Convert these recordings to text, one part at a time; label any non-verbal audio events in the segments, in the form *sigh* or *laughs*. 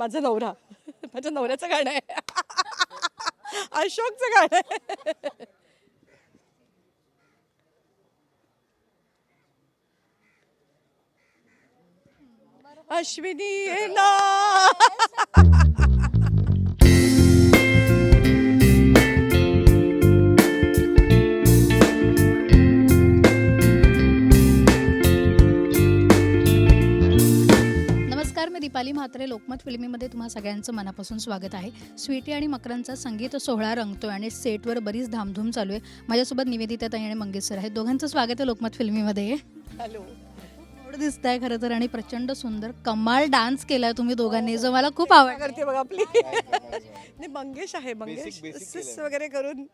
माझा नवरा. माझ्या नवऱ्याचं गाणं आहे. अशोकचं गाणं आहे. अश्विनी ना. नमस्कार मी दीपाली म्हात्रे लोकमत फिल्मीमध्ये तुम्हा सगळ्यांचं मनापासून स्वागत आहे. स्वीटी आणि मकरांचा संगीत सोहळा रंगतोय आणि सेटवर बरीच धामधूम चालू आहे. माझ्यासोबत निवेदिता ताई आणि मंगेश सर आहेत. दोघांचं स्वागत आहे लोकमत फिल्मीमध्ये. हॅलो. एवढं दिसत आहे खरं तर आणि प्रचंड सुंदर कमाल डान्स केलाय तुम्ही दोघांनी जो मला खूप आवडला. करते बघ आपली. मंगेश आहे मंगेश. वगैरे करून.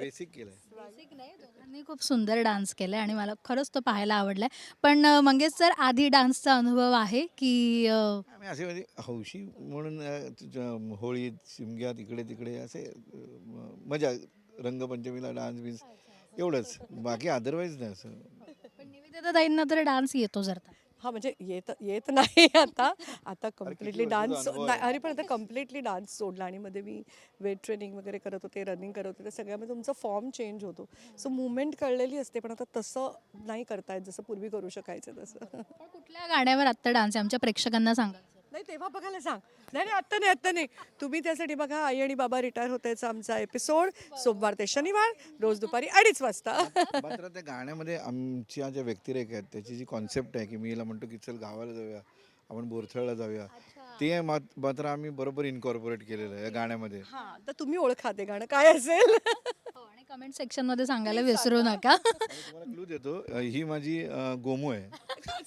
बेसिक केलंय. दोघांनी खूप सुंदर डान्स केलाय आणि मला खरंच तो पाहायला आवडलाय. पण अं, मंगेश सर आधी डान्सचा अनुभव आहे की अं, आम्ही असे म्हणजे हौशी म्हणून अ, तुझ्या होळीत शिमग्यात इकडे तिकडे असे अ, म- मजा रंगपंचमीला डान्स बिन्स एवढंच. बाकी अदरवाईज नाही असं. पण निवेदिता ताईंना तर डान्स येतो जर हा म्हणजे येत येत नाही *laughs* आता. आता कम्प्लिटली डान्स? अरे पण आता कम्प्लिटली डान्स सोडला आणि मध्ये मी वेट ट्रेनिंग वगैरे करत होते रनिंग करत होते सगळ्यामध्ये तुमचा फॉर्म चेंज होतो. सो मुवमेंट कळलेली असते पण आता तसं नाही करतायत जसं पूर्वी करू शकायचं तसं. कुठल्या गाण्यावर आत्ता डान्स आहे? आमच्या प्रेक्षकांना सांगा. नाही तेव्हा बघायला सांग. नाही नाही आत्ता नाही आत्ता नाही. तुम्ही त्यासाठी बघा आई आणि बाबा रिटायर होतायचा आमचा एपिसोड सोमवार ते शनिवार रोज दुपारी अडीच वाजता. मात्र त्या गाण्यामध्ये आमच्या ज्या व्यक्तिरेखा आहेत त्याची जी कॉन्सेप्ट आहे की मी हिला म्हणतो की चल गावाला जाऊया आपण बोरथळला जाऊया. ते मात- मात्र आम्ही बरोबर इनकॉर्पोरेट केलेलं आहे या गाण्यामध्ये. हा तर तुम्ही ओळखा ते गाणं. काय असेल? हो, आणि कमेंट सेक्शनमध्ये सांगायला विसरू नका. *laughs* क्लू देतो. ही माझी गोमू आहे.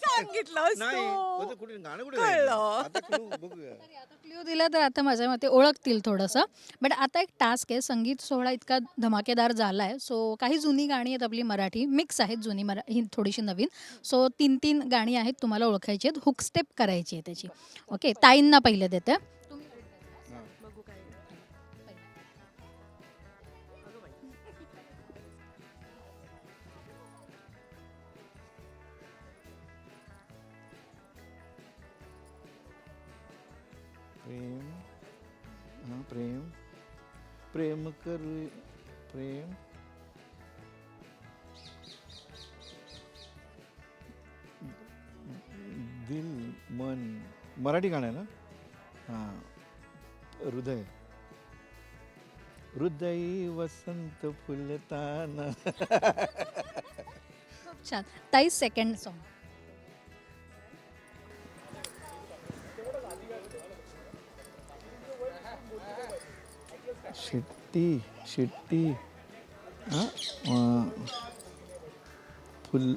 सांगितलं नाही असतं. आता कुठे गाणं कुठे कळलं. जायचं? आता क्लू बघूया. आता क्ल्यू दिला तर आता माझ्या मते ओळखतील थोडंसं. बट आता एक टास्क आहे. संगीत सोहळा इतका धमाकेदार झाला आहे सो काही जुनी गाणी आहेत आपली मराठी. मिक्स आहेत जुनी मरा ही थोडीशी नवीन. सो तीन तीन गाणी आहेत तुम्हाला ओळखायची आहेत. हुक स्टेप करायची आहे त्याची. ओके ताईंना पहिले देते. प्रेम प्रेम कर प्रेम। दिल मन मराठी गाणं आहे ना? हां. हृदय. हृदय वसंत फुलताना. खूप छान. ताई सेकंड सॉन्ग शेट्टी शेट्टी. हां? फुल.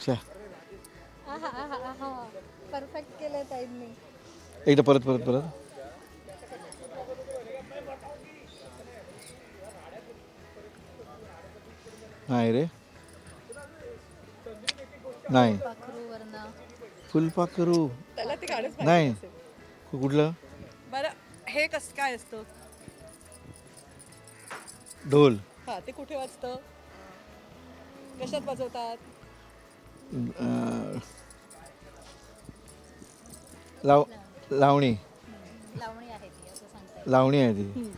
च्या. परफेक्ट केलं ताईंनी. एकदा परत परत परत. नाही रे. नाही. फुलपाखरू. त्याला ते गाणंच माहिती नाही. असेल. कुठलं? बरं हे कसं काय असतं? ढोल. हा ते कुठे वाजतं? कशात वाजवतात? अं, लाव लावणी. लावणी आहे ती असं सांगता लावणी आहे ती.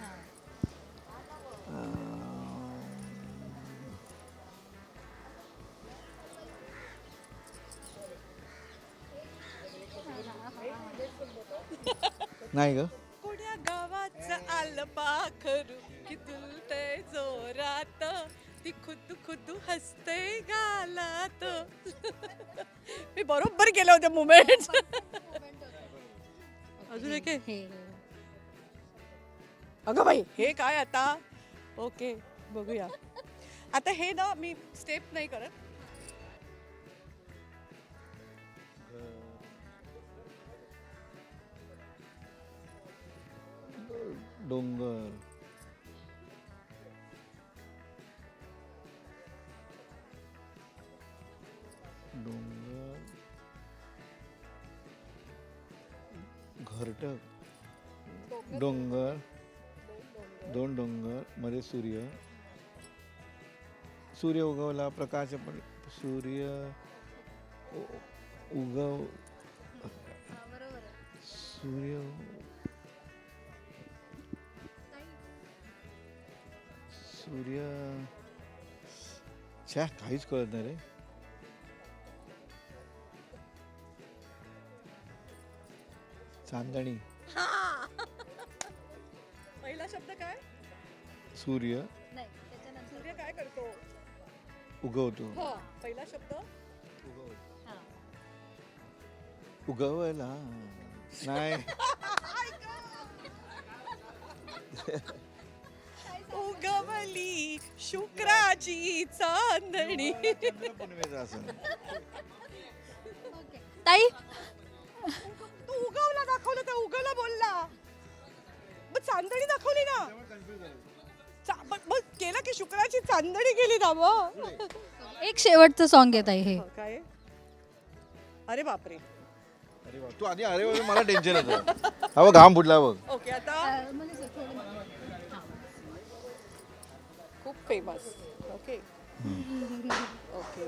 नाही ग. कोण्या गावाचं आलं पाखरू की दुलतय जोरात. ती खुद खुद हसते गालात. मी बरोबर केलं होते मुमेंट अजून एक आहे? अगं बाई हे काय आता? ओके बघूया. आता हे ना मी स्टेप नाही करत. डोंगर. डोंगर. घरटक. डोंगर. दोन डोंगर. मध्ये सूर्य. सूर्य उगवला प्रकाश पण सूर्य उगव. सूर्य सूर्य छ्या काहीच कळत नाही रे चांदणी पहिला शब्द काय सूर्य सूर्य काय करतो उगवतो हो पहिला शब्द उगवला नाही उगवली शुक्राची चांदणी. ताई? तू उगवला दाखवलं तर उगवला बोलला. मग चांदणी दाखवली ना. चा- मग- मग केलं की शुक्राची चांदणी केली ना मग. एक शेवटचं सॉन्ग आहे ताई हे. काय? अरे बापरे. अरे वा तू आधी अरे मला टेन्शन येतं. हा बघ घाम फुटला बघ. ओके आता खूप फेमस ओके ओके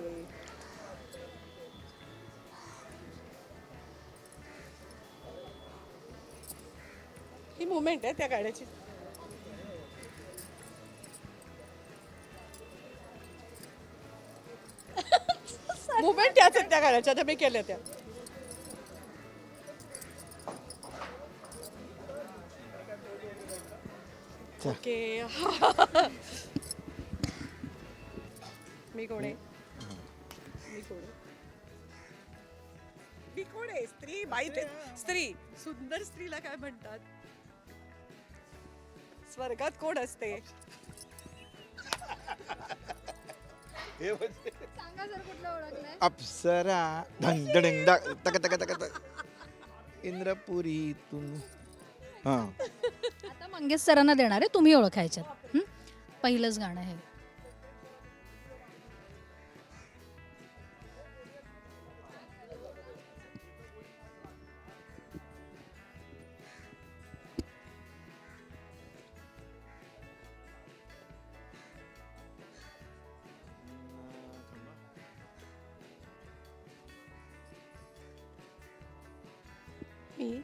ही मुमेंट आहे त्या गाण्याची. *laughs* मुमेंट त्याच आहेत त्या गाण्याच्या त्या मी केल्या त्या. ओके *laughs* मी कोण आहे मी कोण आहे मी कोण आहे स्त्री बाई स्त्री. सुंदर स्त्रीला काय म्हणतात? स्वर्गात कोण असते? हे म्हणजे सांगा जर कुठलं ओळखलंय. अप्सरा ढंग डंग डा- तक तक तक तक. इंद्रपुरीतून हा. आता मंगेश सरांना देणार आहे तुम्ही ओळखायच्यात. हं? पहिलंच गाणं आहे. मी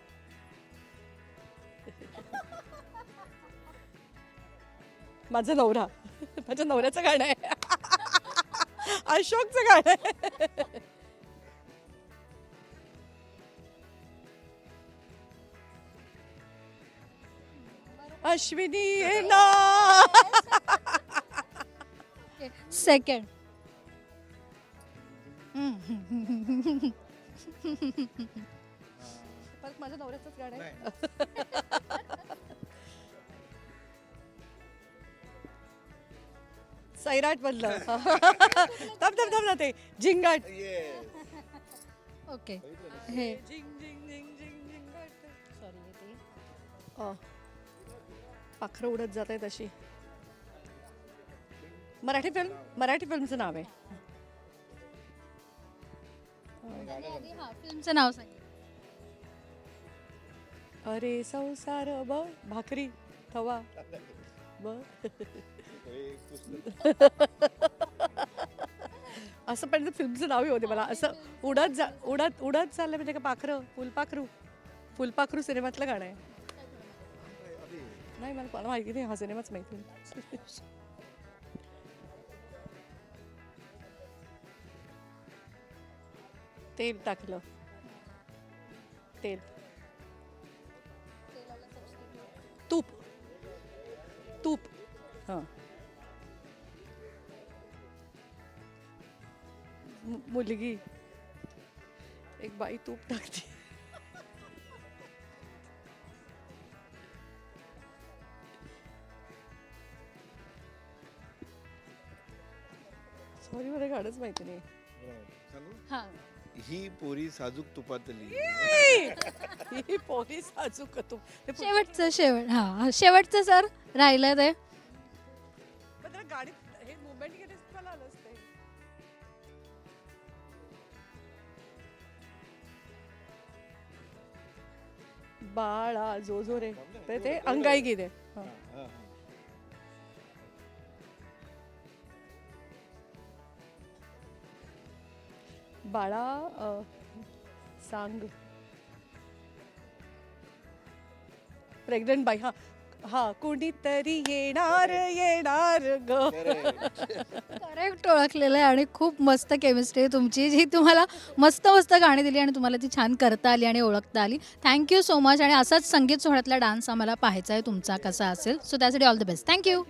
माझा नवरा. माझ्या नवऱ्याचं गाणं आहे. अशोकचं गाणं आहे. अश्विनी ना. सेकंड. परत माझ्या नवऱ्याचंच गाणं आहे. *laughs* सैराट मधलं थांब थांब थांब ना ते झिंगाट. ओके हे. झिंग झिंग झिंग झिंग झिंगाट. सॉरी अ, पाखरं उडत जात आहेत अशी मराठी फिल्म मराठी फिल्मचं नाव आहे. फिल्मचं नाव सांग. अरे संसार ब भाकरी थवा ब. असं पण फिल्मचं नाव होते मला. असं उडत जा उडत उडत चाललं म्हणजे का पाखरं फुलपाखरू. फुलपाखरू सिनेमातलं गाणं आहे. नाही मला मला माहिती नाही. हा सिनेमाच माहिती नाही. तेल टाकलं. तेल. मुलगी. एक बाई तूप टाकते. सॉरी मला गाणंच माहिती नाही. हां. ही पोरी साजूक तुपातली. ही पोलीस साजूक तूप शेवटचं शेवट हा. शेवटचं सर. राहिलं ते. गाडीत हे मुवमेंट केले मला आलं असते बाळा जो जो रे. ते ते अंगाई गेले बाळा अ, सांग. प्रेग्नंट बाई हा. हा कोणीतरी येणार येणार ग. करेक्ट ओळखलेलं आहे आणि खूप मस्त केमिस्ट्री आहे तुमची जी तुम्हाला मस्त मस्त गाणी दिली आणि तुम्हाला ती छान करता आली आणि ओळखता आली. थँक्यू सो मच आणि असाच संगीत सोहळ्यातला डान्स आम्हाला पाहायचा आहे तुमचा कसा असेल. सो त्यासाठी ऑल द बेस्ट थँक्यू